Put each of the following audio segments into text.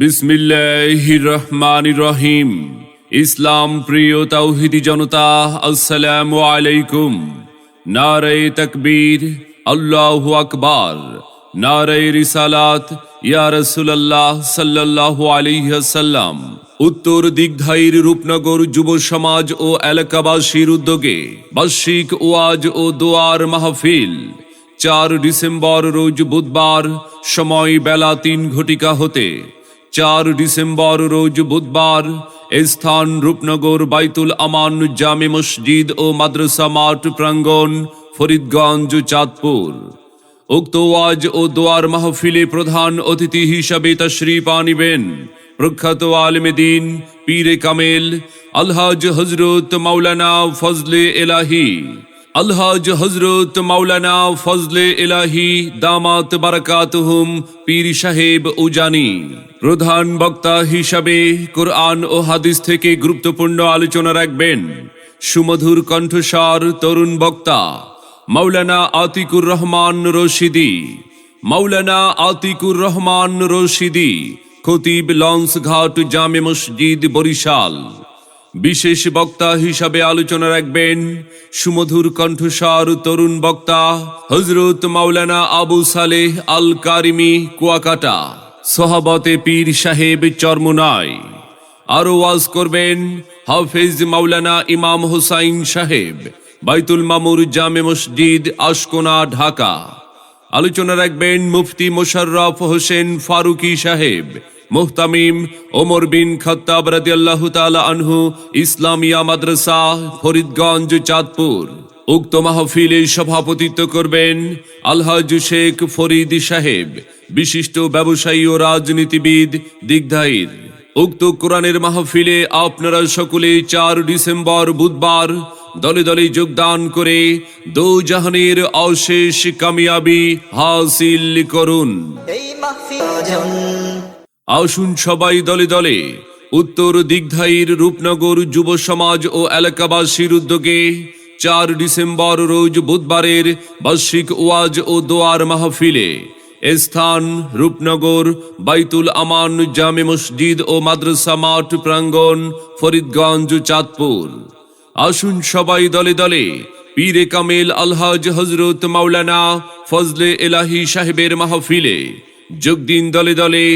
বিসমিল্লাহ রহমান রহিম ইসলাম প্রিয় তাওহিদি জনতা, আসসালামু আলাইকুম। নারে তকবীর, আল্লাহ আকবার। নারে রিসালাত, ইয়া রসুল্লাহ সাল্লাল্লাহু আলাইহি সাল্লাম উত্তর দিগধাইর রূপনগর যুব সমাজ ও এলাকাবাসীর উদ্যোগে বার্ষিক ওয়াজ ও দোয়ার মাহফিল। চার ডিসেম্বর রোজ বুধবার, সময় বেলা তিন ঘটিকা হতে চার ডিসেম্বর রোজ বুধবার স্থান রূপনগর বাইতুল আমান জামে মসজিদ ও মাদ্রাসা মাঠ প্রাঙ্গন ফরিদগঞ্জ, চাঁদপুর। উক্ত ওয়াজ ও দোয়ার মাহফিলে প্রধান অতিথি হিসাবে তশরিফ আনিবেন প্রখ্যাত আলমেদিন পীরে কামেল, আলহাজ হজরত মাওলানা ফজলে এলাহি। আলহাজ হজরত মাওলানা ফজলে এলাহি দামাত বারাকাতহুম পীর সাহেব উজানি। প্রধান বক্তা হিসাবে কোরআন ও হাদিস থেকে গুরুত্বপূর্ণ আলোচনা রাখবেন সুমধুর কণ্ঠস্বর তরুণ বক্তা মাওলানা আতিকুর রহমান রশিদি। মাওলানা আতিকুর রহমান রশিদি, খতিব লঞ্চ ঘাট জামে মসজিদ বরিশাল। বিশেষ বক্তা হিসাবে আলোচনা রাখবেন সুমধুর কণ্ঠস্বর তরুণ বক্তা হজরত মাওলানা আবু সালেহ আল কারিমি কুয়াকাটা। সহাবতে পীর সাহেব চরমুনায় আরও ওয়াজ করবেন হাফেজ মাওলানা ইমাম হুসাইন সাহেব, বাইতুল মামুর জামে মসজিদ, আশকোনা, ঢাকা। আলোচনা রাখবেন মুফতি মোশাররফ হোসেন ফারুকি সাহেব মুহতামিম ওমর বিন খত্তাব রাদিয়াল্লাহু তাআলা আনহু ইসলামিয়া মাদ্রাসা, ফরিদগঞ্জ, চাঁদপুর। উক্ত মাহফিলে সভাপতিত্ব করবেন আলহাজ শেখ ফরিদ সাহেব, বিশিষ্ট ব্যবসায়ী ও রাজনীতিবিদ দিগধাইর উক্ত কোরআনের মাহফিলে আপনারা সকলে চার ডিসেম্বর বুধবার দলে দলে যোগদান করে দো জাহানের অশেষ কামিয়াবি হাসিল করুন। আসুন সবাই দলে দলে। উত্তর দিগধাইর রূপনগর যুব সমাজ ও এলাকাবাসীর উদ্যোগে চার ডিসেম্বর রোজ বুধবারের বার্ষিক ওয়াজ ও দোয়ার মাহফিলে স্থান রূপনগর, বাইতুল আমান, জামে মসজিদ ও মাদ্রাসা মাঠ প্রাঙ্গণ ফরিদগঞ্জ, চাঁদপুর। আসুন সবাই দলে দলে। পীরে কামেল আলহাজ হজরত মাওলানা ফজলে এলাহি সাহেবের মাহফিলে যোগ দিন দলে দলে।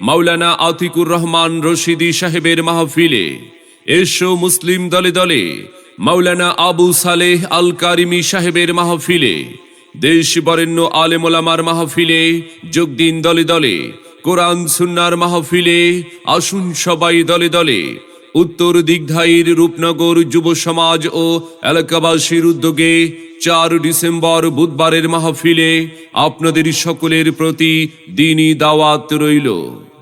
মাওলানা আতিকুর রহমান রশিদি সাহেবের মাহফিলে এসো মুসলিম দলে দলে মাওলানা আবু সালেহ আল কারিমি সাহেবের মাহফিলে দেশ বরেণ্য আলেমোলামার মাহফিলে যোগ দিন দলে দলে, কোরআন সুন্নার মাহফিলে আসুন সবাই দলে দলে, উত্তর দিগধাইর রূপনগর যুব সমাজ ও এলাকাবাসীর উদ্যোগে চার ডিসেম্বর বুধবারের মাহফিলে আপনাদের সকলের প্রতি দিনই দাওয়াত রইল।